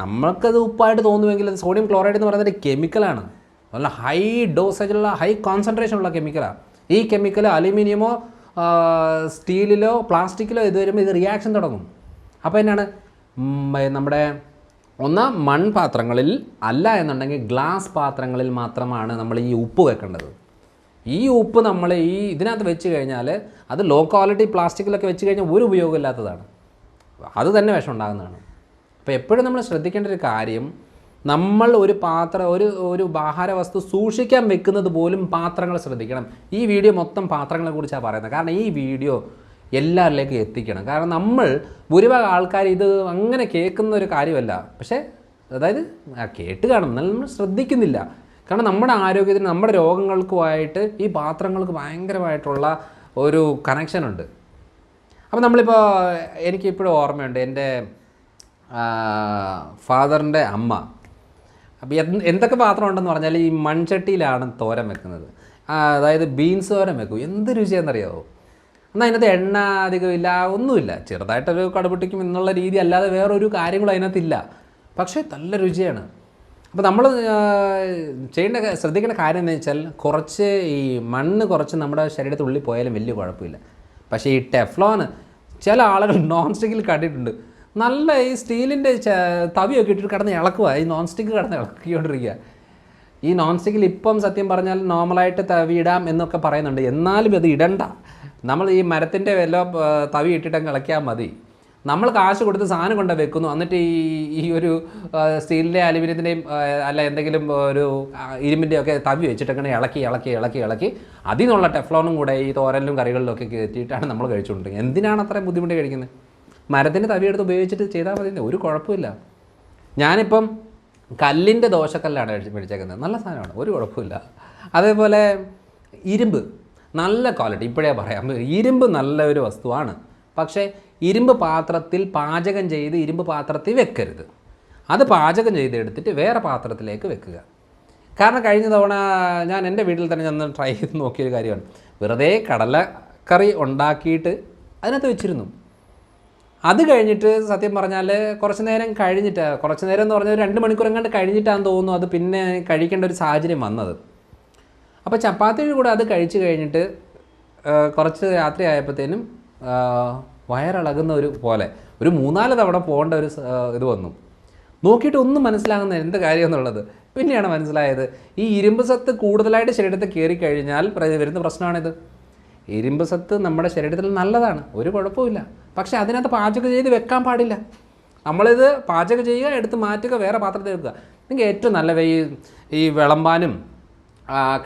നമ്മൾക്കത് ഉപ്പായിട്ട് തോന്നുമെങ്കിൽ അത് സോഡിയം ക്ലോറൈഡ് എന്ന് പറയുന്നത് കെമിക്കലാണ് നല്ല ഹൈ ഡോസേജുള്ള ഹൈ കോൺസെൻട്രേഷൻ ഉള്ള കെമിക്കലാണ് ഈ കെമിക്കൽ അലുമിനിയമോ സ്റ്റീലിലോ പ്ലാസ്റ്റിക്കിലോ ഇത് വരുമ്പോൾ ഇത് റിയാക്ഷൻ തുടങ്ങും. അപ്പോൾ എന്നാണ്? നമ്മുടെ ഒന്ന് മൺപാത്രങ്ങളിൽ അല്ല എന്നുണ്ടെങ്കിൽ ഗ്ലാസ് പാത്രങ്ങളിൽ മാത്രമാണ് നമ്മൾ ഈ ഉപ്പ് വെക്കേണ്ടത്. ഈ ഉപ്പ് നമ്മൾ ഈ ഇതിനകത്ത് വെച്ച് കഴിഞ്ഞാൽ അത് ലോ ക്വാളിറ്റി പ്ലാസ്റ്റിക്കിലൊക്കെ വെച്ച് കഴിഞ്ഞാൽ ഒരു ഉപയോഗമില്ലാത്തതാണ് അത് തന്നെ വിഷം ഉണ്ടാകുന്നതാണ്. അപ്പോൾ എപ്പോഴും നമ്മൾ ശ്രദ്ധിക്കേണ്ട ഒരു കാര്യം നമ്മൾ ഒരു പാത്രം ഒരു ഒരു ആഹാര വസ്തു സൂക്ഷിക്കാൻ വെക്കുന്നത് പോലും പാത്രങ്ങൾ ശ്രദ്ധിക്കണം. ഈ വീഡിയോ മൊത്തം പാത്രങ്ങളെ കുറിച്ചാണ് പറയുന്നത്. കാരണം ഈ വീഡിയോ എല്ലാവരിലേക്കും എത്തിക്കണം. കാരണം നമ്മൾ ഭൂരിഭാഗം ആൾക്കാർ ഇത് അങ്ങനെ കേൾക്കുന്ന ഒരു കാര്യമല്ല. പക്ഷേ അതായത് കേട്ട് കാണും. നമ്മൾ ശ്രദ്ധിക്കുന്നില്ല. കാരണം നമ്മുടെ ആരോഗ്യത്തിന് നമ്മുടെ രോഗങ്ങൾക്കുമായിട്ട് ഈ പാത്രങ്ങൾക്ക് ഭയങ്കരമായിട്ടുള്ള ഒരു കണക്ഷനുണ്ട് അപ്പോൾ നമ്മളിപ്പോൾ എനിക്കിപ്പോഴും ഓർമ്മയുണ്ട് എന്റെ ഫാദറിന്റെ അമ്മ. അപ്പോൾ എന്ത് എന്തൊക്കെ പാത്രം ഉണ്ടെന്ന് പറഞ്ഞാൽ ഈ മൺചട്ടിയിലാണ് തോരൻ വെക്കുന്നത്. അതായത് ബീൻസ് തോരൻ വെക്കും. എന്ത് രുചിയെന്നറിയാവോ എന്നാൽ അതിനകത്ത് എണ്ണ അധികമില്ല ഒന്നുമില്ല. ചെറുതായിട്ടൊരു കടുപൊട്ടിക്കും എന്നുള്ള രീതി അല്ലാതെ വേറൊരു കാര്യങ്ങളും അതിനകത്തില്ല. പക്ഷേ നല്ല രുചിയാണ്. അപ്പോൾ നമ്മൾ ചെയ്യേണ്ട ശ്രദ്ധിക്കേണ്ട കാര്യം എന്ന് വെച്ചാൽ കുറച്ച് ഈ മണ്ണ് കുറച്ച് നമ്മുടെ ശരീരത്തിനുള്ളിൽ പോയാലും വലിയ കുഴപ്പമില്ല. പക്ഷേ ഈ ടെഫ്ലോന് ചില ആളുകൾ നോൺ സ്റ്റിക്കിൽ കണ്ടിട്ടുണ്ട്. നല്ല ഈ സ്റ്റീലിന്റെ തവിയൊക്കെ ഇട്ടിട്ട് കിടന്ന് ഇളക്കുക ഈ നോൺ സ്റ്റിക്ക് കിടന്ന് ഇളക്കിക്കൊണ്ടിരിക്കുക. ഈ നോൺ സ്റ്റിക്കിൽ ഇപ്പം സത്യം പറഞ്ഞാൽ നോർമലായിട്ട് തവി ഇടാം എന്നൊക്കെ പറയുന്നുണ്ട്. എന്നാലും അത് ഇടണ്ട. നമ്മൾ ഈ മരത്തിന്റെ വല്ല തവി ഇട്ടിട്ടങ്ങ് ഇളക്കിയാൽ മതി. നമ്മൾ കാശ് കൊടുത്ത് സാധനം കൊണ്ട് വെക്കുന്നു. എന്നിട്ട് ഈ ഈ ഒരു സ്റ്റീലിന്റെ അലുമിനിയത്തിന്റെയും അല്ല എന്തെങ്കിലും ഒരു ഇരുമ്പിന്റെ ഒക്കെ തവി വെച്ചിട്ടൊക്കെ ഇളക്കി ഇളക്കി ഇളക്കി ഇളക്കി അതിൽ നിന്നുള്ള ടെഫ്ലോണും കൂടെ ഈ തോരലിലും കറികളിലും ഒക്കെ കയറ്റിയിട്ടാണ് നമ്മൾ കഴിച്ചുകൊണ്ടിരിക്കുന്നത്. എന്തിനാണ് അത്ര ബുദ്ധിമുട്ട് കഴിക്കുന്നത്? മരത്തിന്റെ തവി എടുത്ത് ഉപയോഗിച്ചിട്ട് ചെയ്താൽ മതി ഒരു കുഴപ്പമില്ല ഞാനിപ്പം കല്ലിന്റെ ദോശക്കല്ലാണ് മേടിച്ച് മേടിച്ചേക്കുന്നത്. നല്ല സാധനമാണ്. ഒരു കുഴപ്പമില്ല അതേപോലെ ഇരുമ്പ്. നല്ല ക്വാളിറ്റി. ഇപ്പോഴേ പറയാം. ഇരുമ്പ് നല്ലൊരു വസ്തുവാണ്. പക്ഷേ ഇരുമ്പ് പാത്രത്തിൽ പാചകം ചെയ്ത് ഇരുമ്പ് പാത്രത്തിൽ വെക്കരുത്. അത് പാചകം ചെയ്തെടുത്തിട്ട് വേറെ പാത്രത്തിലേക്ക് വെക്കുക. കാരണം കഴിഞ്ഞ തവണ ഞാൻ എന്റെ വീട്ടിൽ തന്നെ ഞാൻ ട്രൈ ചെയ്ത് നോക്കിയൊരു കാര്യമാണ്. വെറുതെ കടലക്കറി ഉണ്ടാക്കിയിട്ട് അതിനകത്ത് വെച്ചിരുന്നു. അത് കഴിഞ്ഞിട്ട് സത്യം പറഞ്ഞാൽ കുറച്ച് നേരം കഴിഞ്ഞിട്ട് കുറച്ച് നേരം എന്ന് പറഞ്ഞാൽ രണ്ട് മണിക്കൂർ എങ്ങാണ്ട് കഴിഞ്ഞിട്ടാന്ന് തോന്നുന്നു അത് പിന്നെ കഴിക്കേണ്ട ഒരു സാഹചര്യം വന്നത്. അപ്പോൾ ചപ്പാത്തിയുടെ കൂടെ അത് കഴിച്ച് കഴിഞ്ഞിട്ട് കുറച്ച് രാത്രി ആയപ്പോഴത്തേനും വയറിളകുന്ന ഒരു പോലെ. ഒരു മൂന്നാൽ തവണ പോകേണ്ട ഒരു ഇത് വന്നു. നോക്കിയിട്ട് ഒന്നും മനസ്സിലാകുന്ന എന്ത് കാര്യം എന്നുള്ളത്. പിന്നെയാണ് മനസ്സിലായത് ഈ ഇരുമ്പ് സത്ത് കൂടുതലായിട്ട് ശരീരത്തിൽ കയറി കഴിഞ്ഞാൽ വരുന്ന പ്രശ്നമാണിത്. ഇരുമ്പ് സത്ത് നമ്മുടെ ശരീരത്തിൽ നല്ലതാണ് ഒരു കുഴപ്പമില്ല പക്ഷേ അതിനകത്ത് പാചകം ചെയ്ത് വെക്കാൻ പാടില്ല. നമ്മളിത് പാചകം ചെയ്യുക എടുത്ത് മാറ്റുക വേറെ പാത്രത്തിൽ വെക്കുക നിങ്ങൾക്ക് ഏറ്റവും നല്ല ഈ ഈ വിളമ്പാനും ആ,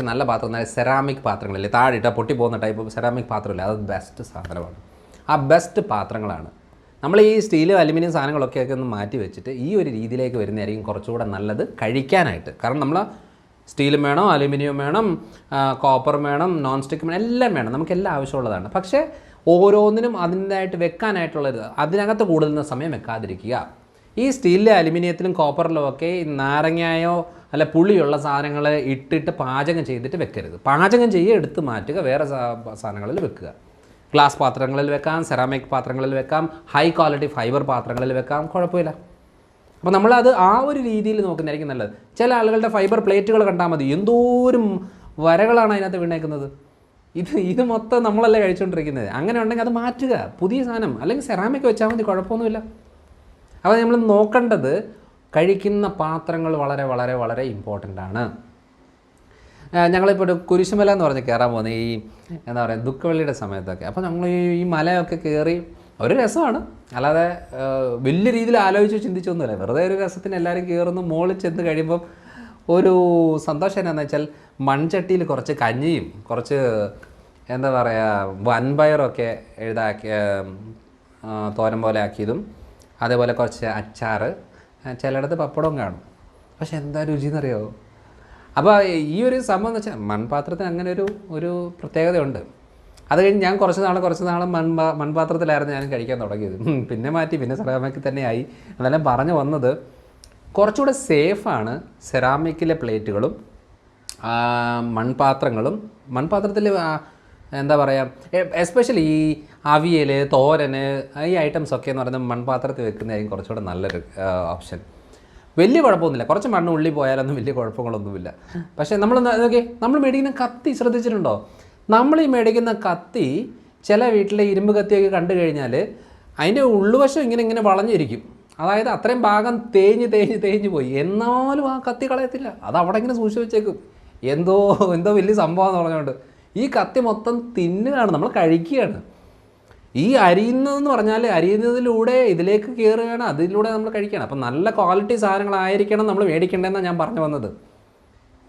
നല്ല പാത്രം നല്ല സെറാമിക് പാത്രങ്ങളില്ലേ? താഴെയിട്ട പൊട്ടി പോകുന്ന ടൈപ്പ് സെറാമിക് പാത്രമില്ല? അത് ബെസ്റ്റ് സാധനമാണ്. ആ ബെസ്റ്റ് പാത്രങ്ങളാണ്. നമ്മൾ ഈ സ്റ്റീൽ അലുമിനിയം സാധനങ്ങളൊക്കെ ഒന്ന് മാറ്റി വെച്ചിട്ട് ഈ ഒരു രീതിയിലേക്ക് വരുന്നതായിരിക്കും കുറച്ചുകൂടെ നല്ലത് കഴിക്കാനായിട്ട്. കാരണം നമ്മൾ സ്റ്റീലും വേണം അലുമിനിയം വേണം കോപ്പർ വേണം നോൺ സ്റ്റിക്ക് വേണം എല്ലാം വേണം. നമുക്ക് എല്ലാം ആവശ്യമുള്ളതാണ്. പക്ഷേ ഓരോന്നിനും അതിന്റെതായിട്ട് വെക്കാനായിട്ടുള്ളത് അതിനകത്ത് കൂടുതൽ സമയം വെക്കാതിരിക്കുക. ഈ സ്റ്റീലിലെ അലുമിനിയത്തിലും കോപ്പറിലും ഒക്കെ നാരങ്ങയോ അല്ല പുളിയുള്ള സാധനങ്ങൾ ഇട്ടിട്ട് പാചകം ചെയ്തിട്ട് വെക്കരുത്. പാചകം ചെയ്യുക എടുത്ത് മാറ്റുക വേറെ സാധനങ്ങളിൽ വെക്കുക. ഗ്ലാസ് പാത്രങ്ങളിൽ വെക്കാം സെറാമിക് പാത്രങ്ങളിൽ വെക്കാം ഹൈ ക്വാളിറ്റി ഫൈബർ പാത്രങ്ങളിൽ വെക്കാം കുഴപ്പമില്ല. അപ്പോൾ നമ്മളത് ആ ഒരു രീതിയിൽ നോക്കുന്നതായിരിക്കും നല്ലത്. ചില ആളുകളുടെ ഫൈബർ പ്ലേറ്റുകൾ കണ്ടാൽ മതി. എന്തോരം വരകളാണ് അതിനകത്ത് വീണേക്കുന്നത്. ഇത് ഇത് മൊത്തം നമ്മളല്ലേ കഴിച്ചുകൊണ്ടിരിക്കുന്നത് അങ്ങനെ ഉണ്ടെങ്കിൽ അത് മാറ്റുക. പുതിയ സാധനം. അല്ലെങ്കിൽ സെറാമിക് വെച്ചാൽ മതി കുഴപ്പമൊന്നുമില്ല. അപ്പോൾ നമ്മൾ നോക്കേണ്ടത് കഴിക്കുന്ന പാത്രങ്ങൾ വളരെ വളരെ വളരെ ഇമ്പോർട്ടന്റ് ആണ്. ഞങ്ങളിപ്പോൾ ഒരു കുരിശുമല എന്ന് പറഞ്ഞ് കയറാൻ പോകുന്നത് ഈ എന്താ പറയുക ദുഃഖവെള്ളിയുടെ സമയത്തൊക്കെ. അപ്പോൾ ഞങ്ങൾ ഈ മലയൊക്കെ കയറി ഒരു രസമാണ്. അല്ലാതെ വലിയ രീതിയിൽ ആലോചിച്ച് ചിന്തിച്ചൊന്നുമില്ല. വെറുതെ ഒരു രസത്തിന് എല്ലാവരും കയറുന്നു മുകളിൽ ചെന്ന് കഴിയുമ്പം ഒരു സന്തോഷം എന്നാന്ന് വെച്ചാൽ മൺചട്ടിയിൽ കുറച്ച് കഞ്ഞിയും കുറച്ച് എന്താ പറയുക വൻപയറൊക്കെ എഴുതാക്കിയ തോരൻ പോലെ ആക്കിയതും അതേപോലെ കുറച്ച് അച്ചാറ് ചിലയിടത്ത് പപ്പടവും കാണും. പക്ഷെ എന്താ രുചി എന്നറിയോ അപ്പോൾ ഈ ഒരു സംഭവം എന്ന് വെച്ചാൽ മൺപാത്രത്തിന് അങ്ങനെ ഒരു ഒരു പ്രത്യേകതയുണ്ട്. അത് കഴിഞ്ഞ് ഞാൻ കുറച്ച് നാൾ കുറച്ച് നാൾ മൺപാ മൺപാത്രത്തിലായിരുന്നു ഞാൻ കഴിക്കാൻ തുടങ്ങിയത്. പിന്നെ മാറ്റി പിന്നെ സെറാമിക്കിൽ തന്നെയായി. അതെല്ലാം പറഞ്ഞു വന്നത് കുറച്ചുകൂടെ സേഫാണ് സെറാമിക്കിലെ പ്ലേറ്റുകളും മൺപാത്രങ്ങളും. മൺപാത്രത്തിൽ എന്താ പറയുക എസ്പെഷ്യലി ഈ അവിയൽ തോരന് ഈ ഐറ്റംസ് ഒക്കെ എന്ന് പറയുന്നത് മൺപാത്രത്തിൽ വെക്കുന്നതായിരിക്കും കുറച്ചുകൂടെ നല്ലൊരു ഓപ്ഷൻ വലിയ കുഴപ്പമൊന്നുമില്ല. കുറച്ച് മണ്ണ് ഉള്ളി പോയാലൊന്നും വലിയ കുഴപ്പങ്ങളൊന്നുമില്ല. പക്ഷേ നമ്മൾ നോക്കി നമ്മൾ മേടിക്കുന്ന കത്തി ശ്രദ്ധിച്ചിട്ടുണ്ടോ? നമ്മൾ ഈ മേടിക്കുന്ന കത്തി ചില വീട്ടിലെ ഇരുമ്പ് കത്തിയൊക്കെ കണ്ടു കഴിഞ്ഞാൽ അതിന്റെ ഉള്ളുവശം ഇങ്ങനെ ഇങ്ങനെ വളഞ്ഞിരിക്കും. അതായത് അത്രയും ഭാഗം തേഞ്ഞ് തേഞ്ഞ് തേഞ്ഞ് പോയി. എന്നാലും ആ കത്തി കളയത്തില്ല. അത് അവിടെ ഇങ്ങനെ സൂക്ഷിച്ച് വെച്ചേക്കും. എന്തോ എന്തോ വലിയ സംഭവം എന്ന് പറഞ്ഞുകൊണ്ട്. ഈ കത്തി മൊത്തം തിന്നുകയാണ് നമ്മൾ കഴിക്കുകയാണ്. ഈ അരിയുന്നതെന്ന് പറഞ്ഞാൽ അരിയുന്നതിലൂടെ ഇതിലേക്ക് കയറുകയാണ് അതിലൂടെ നമ്മൾ കഴിക്കുകയാണ്. അപ്പം നല്ല ക്വാളിറ്റി സാധനങ്ങളായിരിക്കണം നമ്മൾ മേടിക്കേണ്ടതെന്നാണ് ഞാൻ പറഞ്ഞു വന്നത്.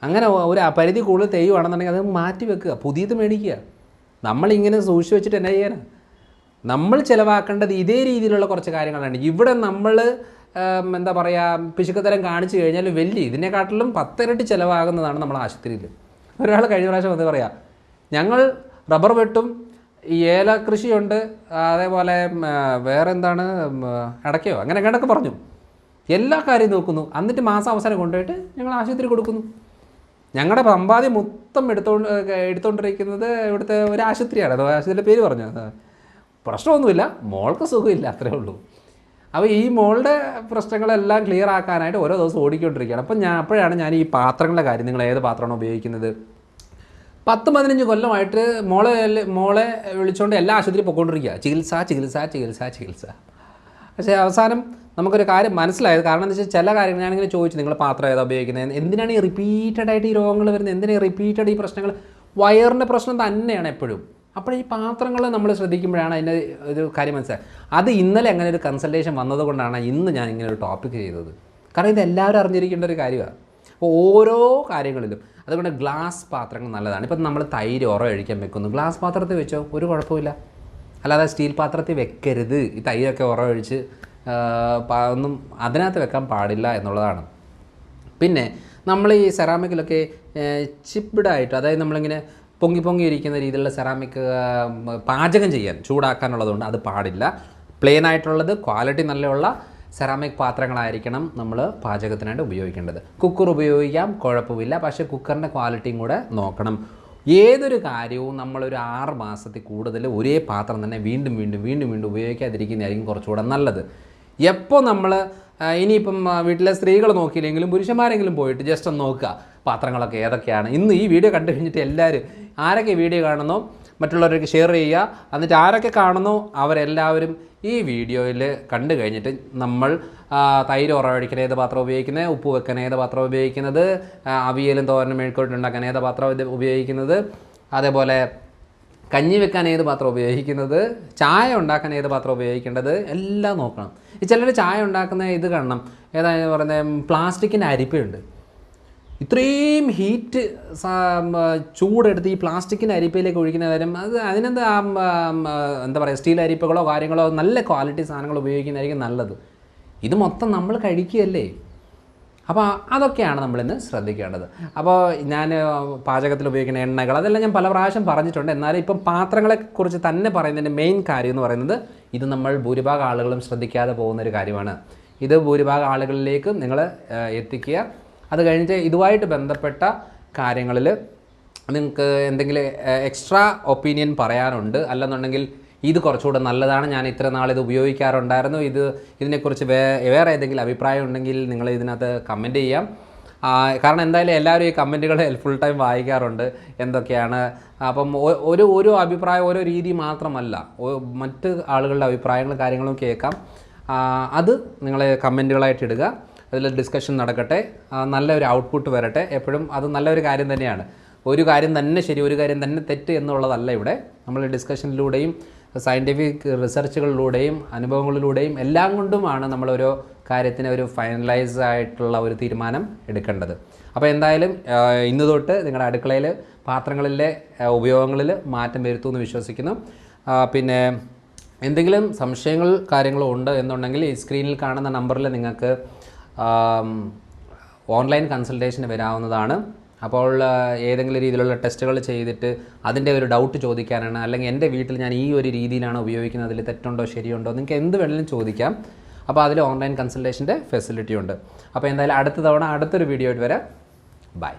അങ്ങനെ ഒരു പരിധി കൂടുതൽ തെയ്യുവാണെന്നുണ്ടെങ്കിൽ അത് മാറ്റി വെക്കുക പുതിയത് മേടിക്കുക. നമ്മളിങ്ങനെ സൂക്ഷിച്ച് വെച്ചിട്ട് എന്നാ ചെയ്യാനാണ് നമ്മൾ ചിലവാക്കേണ്ടത് ഇതേ രീതിയിലുള്ള കുറച്ച് കാര്യങ്ങളാണ്. ഇവിടെ നമ്മൾ എന്താ പറയുക പിശുക്കത്തരം കാണിച്ചു കഴിഞ്ഞാൽ വലിയ ഇതിനെക്കാട്ടിലും പത്തിരട്ടി ചിലവാകുന്നതാണ് നമ്മൾ ആശുപത്രിയിൽ. ഒരാൾ കഴിഞ്ഞ പ്രാവശ്യം വന്ന് പറയാം ഞങ്ങൾ റബ്ബർ വെട്ടും. ഈ ഏല കൃഷിയുണ്ട്. അതേപോലെ വേറെ എന്താണ് അടയ്ക്കയോ അങ്ങനെ കണ്ടൊക്കെ പറഞ്ഞു. എല്ലാ കാര്യവും നോക്കുന്നു. എന്നിട്ട് മാസം അവസാനം കൊണ്ടുപോയിട്ട് ഞങ്ങൾ ആശുപത്രി കൊടുക്കുന്നു. ഞങ്ങളുടെ സമ്പാദ്യം മൊത്തം എടുത്തോണ്ട് എടുത്തുകൊണ്ടിരിക്കുന്നത് ഇവിടുത്തെ ഒരു ആശുപത്രിയാണ്. അത് ആശുപത്രിയുടെ പേര് പറഞ്ഞു? പ്രശ്നമൊന്നുമില്ല. മോൾക്ക് സുഖമില്ല അത്രേ ഉള്ളൂ. അപ്പോൾ ഈ മോളുടെ പ്രശ്നങ്ങളെല്ലാം ക്ലിയർ ആക്കാനായിട്ട് ഓരോ ദിവസം ഓടിക്കൊണ്ടിരിക്കുകയാണ്. അപ്പോൾ ഞാൻ അപ്പോഴാണ് ഞാൻ ഈ പാത്രങ്ങളുടെ കാര്യം. നിങ്ങൾ ഏത് പാത്രമാണ് ഉപയോഗിക്കുന്നത്? പത്ത് പതിനഞ്ച് കൊല്ലമായിട്ട് മോളെ മോളെ വിളിച്ചുകൊണ്ട് എല്ലാ ആശുപത്രി പൊയ്ക്കൊണ്ടിരിക്കുക ചികിത്സ ചികിത്സ ചികിത്സ ചികിത്സ. പക്ഷേ അവസാനം നമുക്കൊരു കാര്യം മനസ്സിലായത് കാരണം എന്താ വെച്ചാൽ ചില കാര്യങ്ങൾ ഞാനിങ്ങനെ ചോദിച്ചു. നിങ്ങൾ പാത്രം ഏതാ ഉപയോഗിക്കുന്നത് എന്തിനാണ് ഈ റിപ്പീറ്റഡ് ആയിട്ട് ഈ രോഗങ്ങൾ വരുന്നത്? എന്തിനാണ് റിപ്പീറ്റഡ് ഈ പ്രശ്നങ്ങൾ? വയറിന്റെ പ്രശ്നം തന്നെയാണ് എപ്പോഴും. അപ്പോൾ ഈ പാത്രങ്ങൾ നമ്മൾ ശ്രദ്ധിക്കുമ്പോഴാണ് അതിന്റെ ഒരു കാര്യം മനസ്സിലായത്. അത് ഇന്നലെ അങ്ങനെ ഒരു കൺസൾട്ടേഷൻ വന്നതുകൊണ്ടാണ് ഇന്ന് ഞാൻ ഇങ്ങനെ ഒരു ടോപ്പിക് ചെയ്തത്. കാരണം ഇത് എല്ലാവരും അറിഞ്ഞിരിക്കേണ്ട ഒരു കാര്യമാണ് അപ്പോൾ ഓരോ കാര്യങ്ങളിലും അതുകൊണ്ട് ഗ്ലാസ് പാത്രങ്ങൾ നല്ലതാണ്. ഇപ്പം നമ്മൾ തൈര് ഉറ കഴിക്കാൻ വെക്കുന്നു. ഗ്ലാസ് പാത്രത്തിൽ വെച്ചോ? ഒരു കുഴപ്പമില്ല അല്ലാതെ സ്റ്റീൽ പാത്രത്തിൽ വെക്കരുത്. ഈ തൈരൊക്കെ ഉറ ഒഴിച്ച് ഒന്നും അതിനകത്ത് വെക്കാൻ പാടില്ല എന്നുള്ളതാണ്. പിന്നെ നമ്മൾ ഈ സെറാമിക്കിലൊക്കെ ചിപ്പിഡായിട്ട് അതായത് നമ്മളിങ്ങനെ പൊങ്ങി പൊങ്ങി ഇരിക്കുന്ന രീതിയിലുള്ള സെറാമിക് പാചകം ചെയ്യാൻ ചൂടാക്കാനുള്ളതുകൊണ്ട് അത് പാടില്ല. പ്ലെയിൻ ആയിട്ടുള്ളത് ക്വാളിറ്റി നല്ലുള്ള സെറാമിക് പാത്രങ്ങളായിരിക്കണം നമ്മൾ പാചകത്തിനായിട്ട് ഉപയോഗിക്കേണ്ടത്. കുക്കർ ഉപയോഗിക്കാം കുഴപ്പമില്ല. പക്ഷേ കുക്കറിന്റെ ക്വാളിറ്റിയും കൂടെ നോക്കണം. ഏതൊരു കാര്യവും നമ്മളൊരു ആറ് മാസത്തിൽ കൂടുതൽ ഒരേ പാത്രം തന്നെ വീണ്ടും വീണ്ടും വീണ്ടും വീണ്ടും ഉപയോഗിക്കാതിരിക്കുന്നതായിരിക്കും കുറച്ചുകൂടെ നല്ലത്. എപ്പോൾ നമ്മൾ ഇനിയിപ്പം വീട്ടിലെ സ്ത്രീകൾ നോക്കിയില്ലെങ്കിലും പുരുഷന്മാരെങ്കിലും പോയിട്ട് ജസ്റ്റ് ഒന്ന് നോക്കുക. പാത്രങ്ങളൊക്കെ ഏതൊക്കെയാണ്? ഇന്ന് ഈ വീഡിയോ കണ്ടു കഴിഞ്ഞിട്ട് എല്ലാവരും ആരൊക്കെ വീഡിയോ കാണുന്നോ? മറ്റുള്ളവർക്ക് ഷെയർ ചെയ്യുക. എന്നിട്ട് ആരൊക്കെ കാണുന്നു? അവരെല്ലാവരും ഈ വീഡിയോയിൽ കണ്ടു കഴിഞ്ഞിട്ട് നമ്മൾ തൈര് ഉറവഴിക്കാൻ ഏത് പാത്രം ഉപയോഗിക്കുന്നത്? ഉപ്പ് വെക്കാൻ ഏത് പാത്രം ഉപയോഗിക്കുന്നത്? അവിയലും തോരനും മെഴുക്കോട്ട് ഉണ്ടാക്കാൻ ഏത് പാത്രം ഉപയോഗിക്കുന്നത്? അതേപോലെ കഞ്ഞി വെക്കാൻ ഏത് പാത്രം ഉപയോഗിക്കുന്നത്? ചായ ഉണ്ടാക്കാൻ ഏത് പാത്രം ഉപയോഗിക്കേണ്ടത്? എല്ലാം നോക്കണം. ചിലർ ചായ ഉണ്ടാക്കുന്ന ഇത് കാണണം. ഏതാ പറയുന്നത് പ്ലാസ്റ്റിക്കിന്റെ അരിപ്പയുണ്ട്. ഇത്രയും ഹീറ്റ് ചൂടെടുത്ത് ഈ പ്ലാസ്റ്റിക്കിന്റെ അരിപ്പയിലേക്ക് ഒഴിക്കുന്ന കാര്യം അത് അതിനെന്താ എന്താ പറയുക സ്റ്റീൽ അരിപ്പകളോ കാര്യങ്ങളോ നല്ല ക്വാളിറ്റി സാധനങ്ങൾ ഉപയോഗിക്കുന്നതായിരിക്കും നല്ലത്. ഇത് മൊത്തം നമ്മൾ കഴിക്കുകയല്ലേ? അപ്പോൾ അതൊക്കെയാണ് നമ്മളിന്ന് ശ്രദ്ധിക്കേണ്ടത്. അപ്പോൾ ഞാൻ പാചകത്തിൽ ഉപയോഗിക്കുന്ന എണ്ണകൾ അതെല്ലാം ഞാൻ പല പ്രാവശ്യം പറഞ്ഞിട്ടുണ്ട്. എന്നാലും ഇപ്പം പാത്രങ്ങളെക്കുറിച്ച് തന്നെ പറയുന്നതിന്റെ മെയിൻ കാര്യം എന്ന് പറയുന്നത് ഇത് നമ്മൾ ഭൂരിഭാഗം ആളുകളും ശ്രദ്ധിക്കാതെ പോകുന്ന ഒരു കാര്യമാണ്. ഇത് ഭൂരിഭാഗം ആളുകളിലേക്കും നിങ്ങൾ എത്തിക്കുക. അത് കഴിഞ്ഞിട്ട് ഇതുമായിട്ട് ബന്ധപ്പെട്ട കാര്യങ്ങളിൽ നിങ്ങൾക്ക് എന്തെങ്കിലും എക്സ്ട്രാ ഒപ്പീനിയൻ പറയാനുണ്ട്. അല്ലെന്നുണ്ടെങ്കിൽ ഇത് കുറച്ചുകൂടെ നല്ലതാണ്. ഞാൻ ഇത്ര നാൾ ഇത് ഉപയോഗിക്കാറുണ്ടായിരുന്നു. ഇത് ഇതിനെക്കുറിച്ച് വേ വേറെ ഏതെങ്കിലും അഭിപ്രായം ഉണ്ടെങ്കിൽ നിങ്ങൾ ഇതിനകത്ത് കമന്റ് ചെയ്യാം. കാരണം എന്തായാലും എല്ലാവരും ഈ കമന്റുകൾ ഫുൾ ടൈം വായിക്കാറുണ്ട് എന്തൊക്കെയാണ്. അപ്പം ഒരു ഓരോ അഭിപ്രായം ഓരോ രീതി മാത്രമല്ല മറ്റ് ആളുകളുടെ അഭിപ്രായങ്ങളും കാര്യങ്ങളും കേൾക്കാം. അത് നിങ്ങൾ കമന്റുകളായിട്ട് ഇടുക. അതിൽ ഡിസ്കഷൻ നടക്കട്ടെ. നല്ലൊരു ഔട്ട്പുട്ട് വരട്ടെ. എപ്പോഴും അത് നല്ലൊരു കാര്യം തന്നെയാണ്. ഒരു കാര്യം തന്നെ ശരി ഒരു കാര്യം തന്നെ തെറ്റ് എന്നുള്ളതല്ല ഇവിടെ. നമ്മൾ ഡിസ്കഷനിലൂടെയും സയന്റിഫിക് റിസർച്ചുകളിലൂടെയും അനുഭവങ്ങളിലൂടെയും എല്ലാം കൊണ്ടുമാണ് നമ്മൾ ഓരോ കാര്യത്തിന് ഒരു ഫൈനലൈസ് ആയിട്ടുള്ള ഒരു തീരുമാനം എടുക്കേണ്ടത്. അപ്പോൾ എന്തായാലും ഇന്ന് തൊട്ട് നിങ്ങളുടെ അടുക്കളയിൽ പാത്രങ്ങളിലെ ഉപയോഗങ്ങളിൽ മാറ്റം വരുത്തുമെന്ന് വിശ്വസിക്കുന്നു. പിന്നെ എന്തെങ്കിലും സംശയങ്ങൾ കാര്യങ്ങളോ ഉണ്ട് എന്നുണ്ടെങ്കിൽ ഈ സ്ക്രീനിൽ കാണുന്ന നമ്പറിൽ നിങ്ങൾക്ക് ഓൺലൈൻ കൺസൾട്ടേഷന് വരാവുന്നതാണ്. അപ്പോൾ ഏതെങ്കിലും രീതിയിലുള്ള ടെസ്റ്റുകൾ ചെയ്തിട്ട് അതിന്റെ ഒരു ഡൗട്ട് ചോദിക്കാനാണ് അല്ലെങ്കിൽ എന്റെ വീട്ടിൽ ഞാൻ ഈ ഒരു രീതിയിലാണ് ഉപയോഗിക്കുന്നത് അതിൽ തെറ്റുണ്ടോ ശരിയുണ്ടോ നിങ്ങൾക്ക് എന്ത് വേണമെങ്കിലും ചോദിക്കാം. അപ്പോൾ അതിൽ ഓൺലൈൻ കൺസൾട്ടേഷന്റെ ഫെസിലിറ്റി ഉണ്ട്. അപ്പോൾ എന്തായാലും അടുത്ത തവണ അടുത്തൊരു വീഡിയോ ആയിട്ട് വരാം. ബൈ